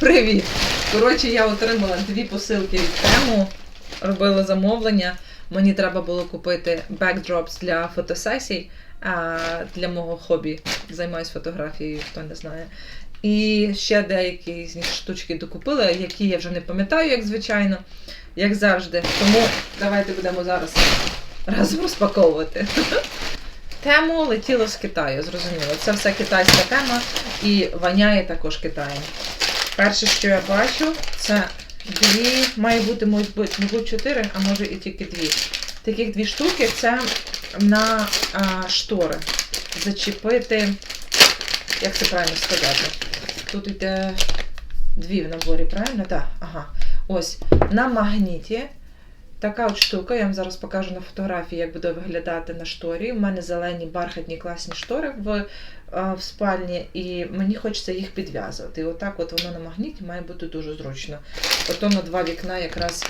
Привіт! Коротше, я отримала дві посилки від тему, робила замовлення. Мені треба було купити бекдропс для фотосесій, для мого хобі. Займаюсь фотографією, хто не знає. І ще деякі з них штучки докупила, які я вже не пам'ятаю, як звичайно, як завжди. Тому давайте будемо зараз разом розпаковувати. Тему летіло з Китаю, зрозуміло. Це все китайська тема і воняє також Китаєм. Перше, що я бачу, це дві, має бути, мабуть, чотири, а може і тільки дві. Таких дві штуки це на а, штори. Зачепити, як це правильно сказати? Тут йде дві в наборі, правильно? Так, ага. Ось на магніті. Така от штука, я вам зараз покажу на фотографії, як буде виглядати на шторі. У мене зелені бархатні класні штори в, в спальні, і мені хочеться їх підв'язувати. І отак от воно на магніті має бути дуже зручно. Ото на два вікна якраз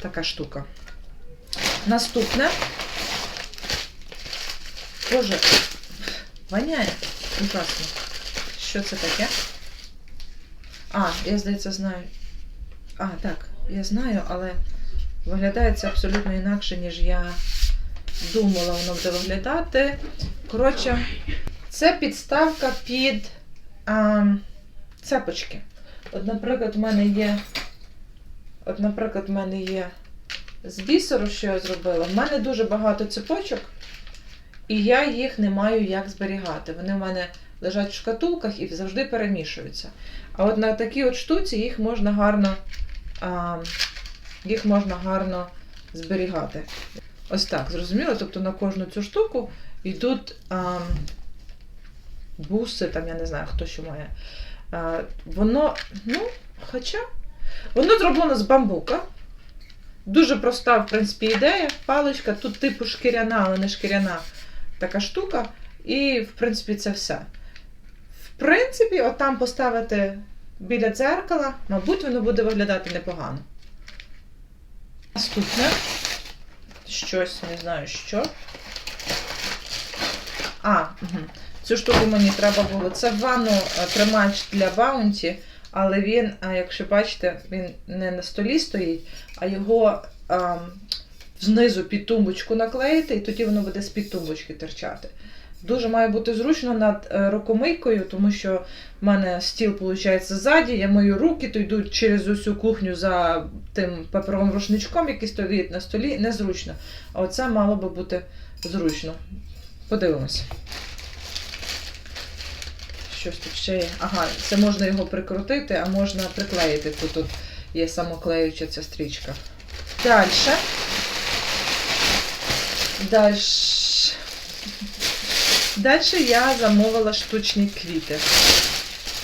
така штука. Наступне. Боже, воняє. Ужасно. Що це таке? А, я здається, знаю. А, так, я знаю, але. Виглядає це абсолютно інакше, ніж я думала, воно буде виглядати. Коротше, це підставка під а, цепочки. От, наприклад, в мене є. От, наприклад, в мене є з бісеру, що я зробила. В мене дуже багато цепочок, і я їх не маю як зберігати. Вони в мене лежать в шкатулках і завжди перемішуються. А от на такій от штуці їх можна гарно. А, їх можна гарно зберігати. Ось так, зрозуміло? Тобто на кожну цю штуку йдуть а, буси, там я не знаю, хто що має. А, воно, ну, хоча, воно зроблено з бамбука. Дуже проста, в принципі, ідея. Паличка, тут типу шкіряна, але не шкіряна така штука. І, в принципі, це все. В принципі, там поставити біля дзеркала, мабуть, воно буде виглядати непогано. Наступне. Щось, не знаю що. А, угу. цю штуку мені треба було. Це ванну е, тримач для баунті, але він, якщо бачите, він не на столі стоїть, а його а, знизу під тумбочку наклеїти, і тоді воно буде з-під тумбочки терчати. Дуже має бути зручно над е, рукомийкою, тому що в мене стіл, виходить, ззаді, я мою руки, то йдуть через усю кухню за тим паперовим рушничком, який стоїть на столі, незручно. А оце мало би бути зручно. Подивимось. Щось тут ще є. Ага, це можна його прикрутити, а можна приклеїти. Тут, тут є самоклеюча ця стрічка. Далі. Далі. Далі я замовила штучні квіти.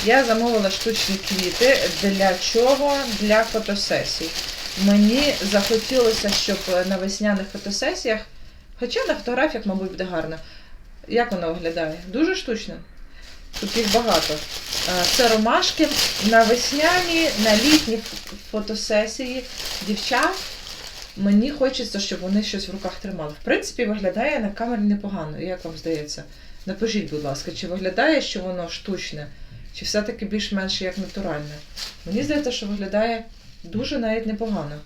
Я замовила штучні квіти. Для чого? Для фотосесій. Мені захотілося, щоб на весняних фотосесіях, хоча на фотографіях, мабуть, буде гарно. Як воно виглядає? Дуже штучно. Тут їх багато. Е, Це ромашки на весняні, на літні фотосесії дівчат. Мені хочеться, щоб вони щось в руках тримали. В принципі, виглядає на камері непогано. Як вам здається? Напишіть, будь ласка, чи виглядає, що воно штучне, чи все-таки більш-менш як натуральне. Мені здається, що виглядає дуже навіть непогано.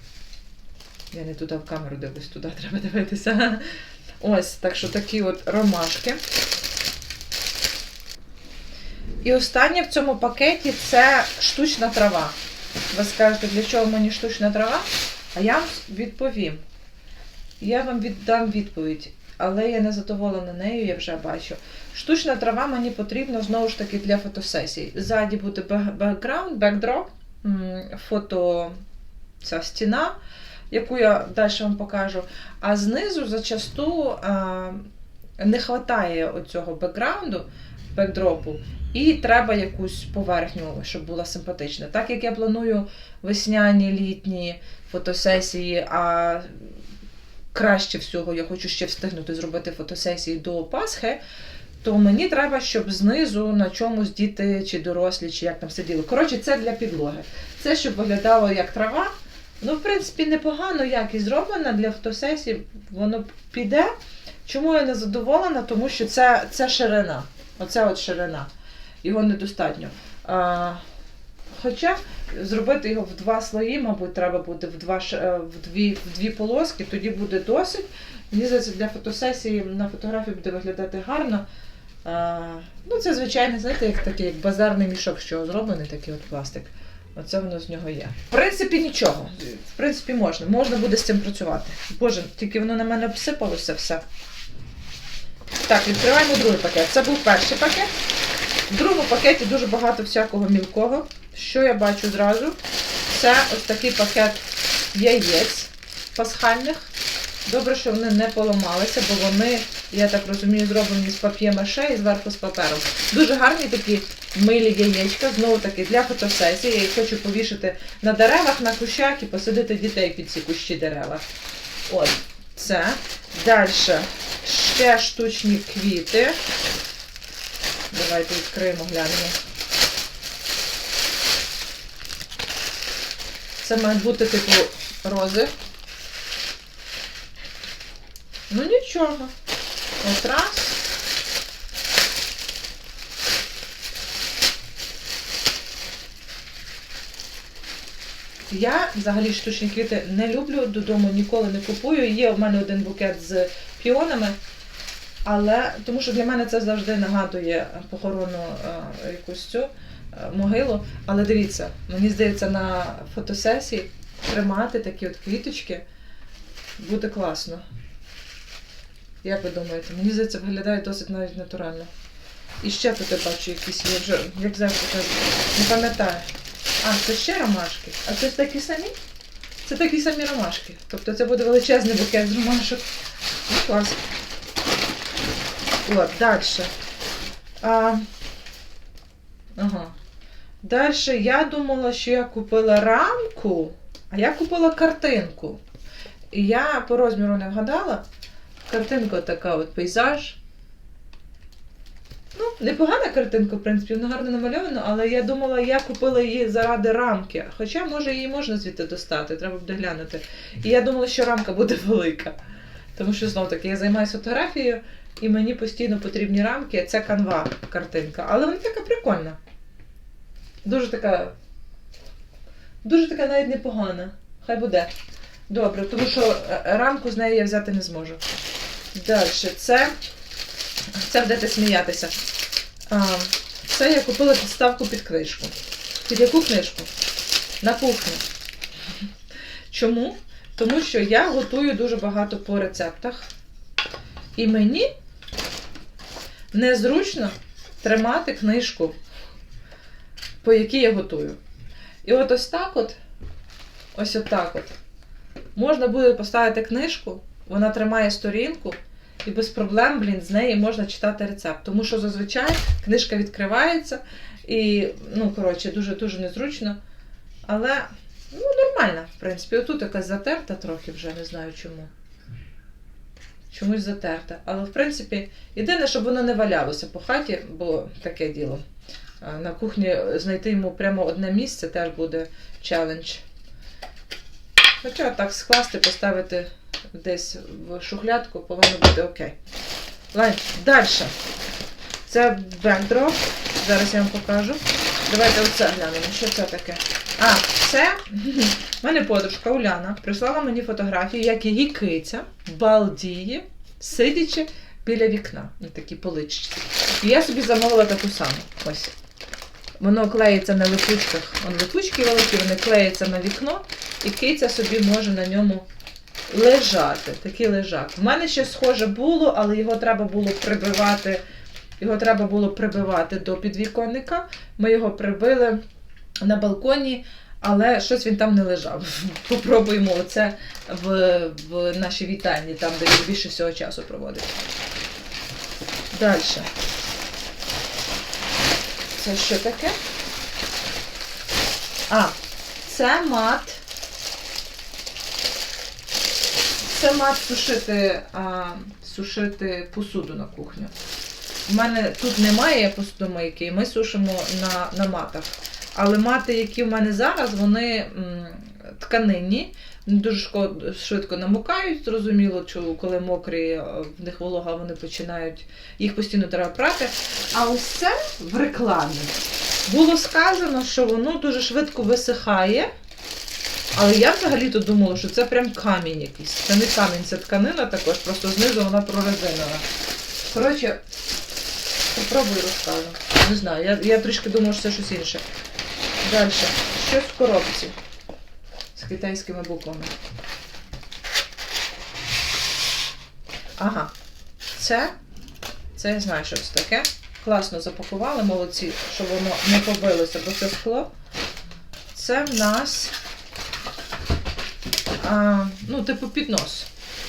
Я не туди в камеру дивлюсь, туди треба дивитися. Ось, так що такі от ромашки. І останнє в цьому пакеті це штучна трава. Ви скажете, для чого мені штучна трава? А я вам відповім. Я вам віддам відповідь, але я не задоволена нею, я вже бачу. Штучна трава мені потрібна знову ж таки для фотосесій. Ззаді буде бек- бекграунд, бекдроп, фото ця стіна, яку я далі вам покажу. А знизу зачасту а, не вистачає оцього бекграунду, бекдропу, і треба якусь поверхню, щоб була симпатична. Так як я планую весняні, літні фотосесії, а краще всього я хочу ще встигнути зробити фотосесії до Пасхи, то мені треба, щоб знизу на чомусь діти чи дорослі, чи як там сиділи. Коротше, це для підлоги. Це щоб виглядало як трава. Ну, в принципі, непогано якість зроблена для фотосесії, воно піде. Чому я не задоволена? Тому що це, це ширина. Оце от ширина. Його недостатньо. А, Хоча зробити його в два слої, мабуть, треба буде в, два, е, в, дві, в дві полоски, тоді буде досить. Мені здається, для фотосесії на фотографії буде виглядати гарно. А, ну, це, звичайно, знаєте, як такий як базарний мішок, чого зроблений такий от пластик. Оце воно з нього є. В принципі, нічого. В принципі, можна. Можна буде з цим працювати. Боже, тільки воно на мене обсипалося все. Так, відкриваємо другий пакет. Це був перший пакет. В другому пакеті дуже багато всякого мілкого. Що я бачу зразу? Це ось такий пакет яєць пасхальних. Добре, що вони не поламалися, бо вони, я так розумію, зроблені з пап'є-маше і зверху з папером. Дуже гарні такі милі яєчка, знову таки для фотосесії. Я їх хочу повішати на деревах, на кущах і посадити дітей під ці кущі дерева. От, це. Далі ще штучні квіти. Давайте відкриємо, глянемо. Це мають бути типу рози. Ну нічого. От раз. Я взагалі штучні квіти не люблю, додому ніколи не купую. Є в мене один букет з піонами, але тому що для мене це завжди нагадує похоронну е, якусь цю е, могилу. Але дивіться, мені здається, на фотосесії тримати такі от квіточки буде класно. Як ви думаєте? Мені здається, виглядає досить навіть натурально. І ще тут я бачу якісь є вже, як завжди кажу, не пам'ятаю. А, це ще ромашки. А це такі самі? Це такі самі ромашки. Тобто це буде величезний букет з ромашок. Ну, клас. От, далі. А, ага. Далі я думала, що я купила рамку, а я купила картинку. І я по розміру не вгадала. Картинка така от пейзаж. Ну, непогана картинка, в принципі, вона гарно намальована, але я думала, я купила її заради рамки. Хоча, може, її можна звідти достати, треба буде глянути. І я думала, що рамка буде велика. Тому що знов таки я займаюся фотографією, і мені постійно потрібні рамки. Це канва картинка. Але вона така прикольна. Дуже така. Дуже така навіть непогана. Хай буде. Добре, тому що е, рамку з неї я взяти не зможу. Далі, це. Це будете сміятися. Це я купила підставку під книжку. Під яку книжку? На кухню. Чому? Тому що я готую дуже багато по рецептах. І мені незручно тримати книжку, по якій я готую. І от ось так от, ось отак от, можна буде поставити книжку, вона тримає сторінку, і без проблем, блін, з неї можна читати рецепт. Тому що зазвичай книжка відкривається і, ну, коротше, дуже-дуже незручно. Але ну, нормально, в принципі. Отут якась затерта трохи вже, не знаю чому. Чомусь затерта. Але, в принципі, єдине, щоб воно не валялося по хаті, бо таке діло. На кухні знайти йому прямо одне місце теж буде челендж. Хоча так скласти, поставити десь в шухлядку, повинно бути окей. Далі. Це бекдроп. Зараз я вам покажу. Давайте оце глянемо. Що це таке? А, це в мене подружка Уляна прислала мені фотографію, як її киця балдіє, сидячи біля вікна на такій поличці. І я собі замовила таку саму. Ось. Воно клеїться на липучках. Вон липучки великі, вони клеяться на вікно, і киця собі може на ньому лежати. Такий лежак. У мене ще схоже було, але його треба було прибивати. Його треба було прибивати до підвіконника. Ми його прибили на балконі, але щось він там не лежав. Попробуємо оце в, в нашій вітальні, там, де він більше всього часу проводить. Далі. Це що таке? А, це мат. Мат сушити, а, сушити посуду на кухню. У мене тут немає посудомийки, ми сушимо на, на матах. Але мати, які в мене зараз, вони м, тканинні, дуже швидко намокають, зрозуміло, коли мокрі, е, в них волога, вони починають, їх постійно треба прати. А ось це в рекламі. Було сказано, що воно дуже швидко висихає. Але я взагалі-то думала, що це прям камінь якийсь. Це не камінь, це тканина також, просто знизу вона прорезинена. Коротше, попробую розкажу. Не знаю, я, я трішки думала, що це щось інше. Далі. Щось в коробці з китайськими буквами. Ага. Це. Це я знаю, що це таке. Класно запакували, молодці, щоб воно не побилося, бо це скло. Це в нас. А, ну, типу піднос.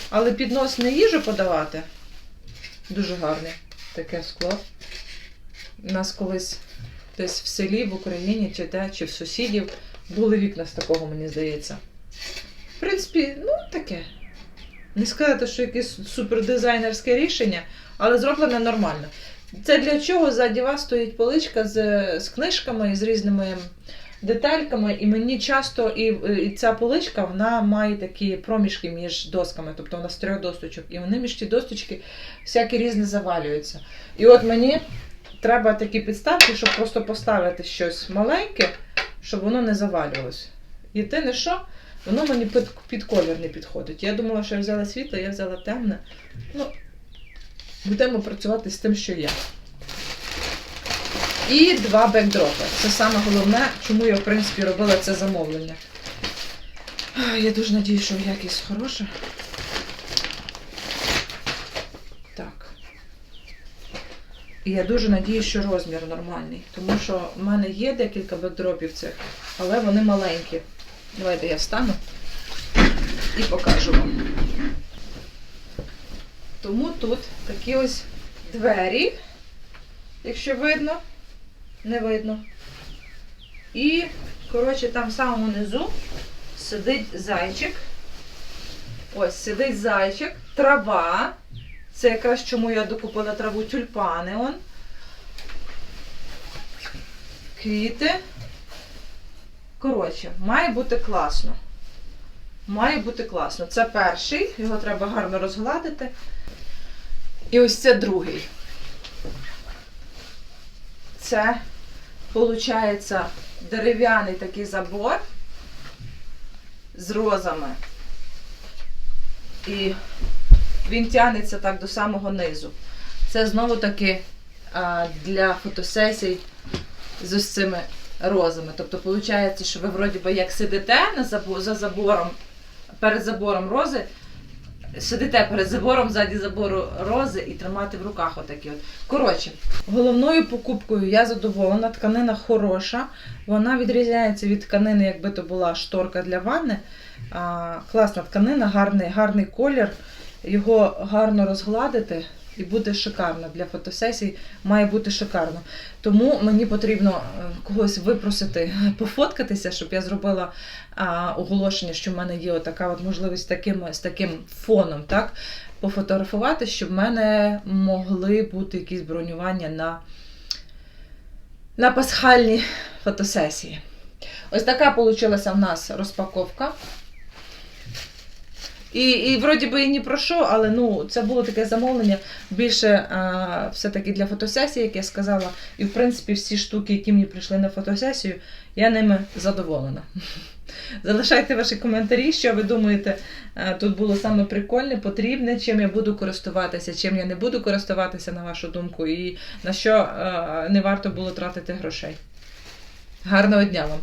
Але піднос не їжу подавати. Дуже гарне таке скло. У нас колись десь в селі, в Україні, чи де, чи в сусідів були вікна з такого, мені здається. В принципі, ну таке. Не сказати, що якесь супердизайнерське рішення, але зроблене нормально. Це для чого ззаді вас стоїть поличка з, з книжками і з різними детальками, і мені часто і, і ця поличка вона має такі проміжки між досками, тобто вона з трьох досточок, і вони між ті досточки всякі різні завалюються. І от мені треба такі підставки, щоб просто поставити щось маленьке, щоб воно не завалювалося. Єдине, що воно мені під, під колір не підходить. Я думала, що я взяла світло, я взяла темне. Ну, будемо працювати з тим, що є. І два бекдропи. Це саме головне, чому я, в принципі, робила це замовлення. Я дуже надію, що якість хороша. Так. І я дуже надію, що розмір нормальний. Тому що в мене є декілька бекдропів цих, але вони маленькі. Давайте я встану і покажу вам. Тому тут такі ось двері, якщо видно, не видно. І, коротше, там в самому низу сидить зайчик. Ось сидить зайчик, трава. Це якраз чому я докупила траву тюльпани. Он. Квіти. Коротше, має бути класно. Має бути класно. Це перший, його треба гарно розгладити. І ось це другий. Це, виходить, дерев'яний такий забор з розами. І він тягнеться так до самого низу. Це знову таки а, для фотосесій з ось цими розами. Тобто, виходить, що ви вроді би як сидите за забором, перед забором рози, сидите перед забором, ззаді забору рози і тримати в руках отакі от. Коротше, головною покупкою я задоволена, тканина хороша. Вона відрізняється від тканини, якби то була шторка для ванни. А, класна тканина, гарний, гарний колір. Його гарно розгладити і буде шикарно для фотосесій. Має бути шикарно. Тому мені потрібно е, когось випросити, пофоткатися, щоб я зробила а, оголошення, що в мене є така от можливість таким, з таким фоном, так? Пофотографувати, щоб в мене могли бути якісь бронювання на, на пасхальні фотосесії. Ось така вийшла в нас розпаковка. І, і вроді би і ні про що, але ну, це було таке замовлення більше а, все-таки для фотосесії, як я сказала. І в принципі всі штуки, які мені прийшли на фотосесію, я ними задоволена. Залишайте ваші коментарі, що ви думаєте, тут було саме прикольне, потрібне, чим я буду користуватися, чим я не буду користуватися, на вашу думку, і на що не варто було тратити грошей. Гарного дня вам!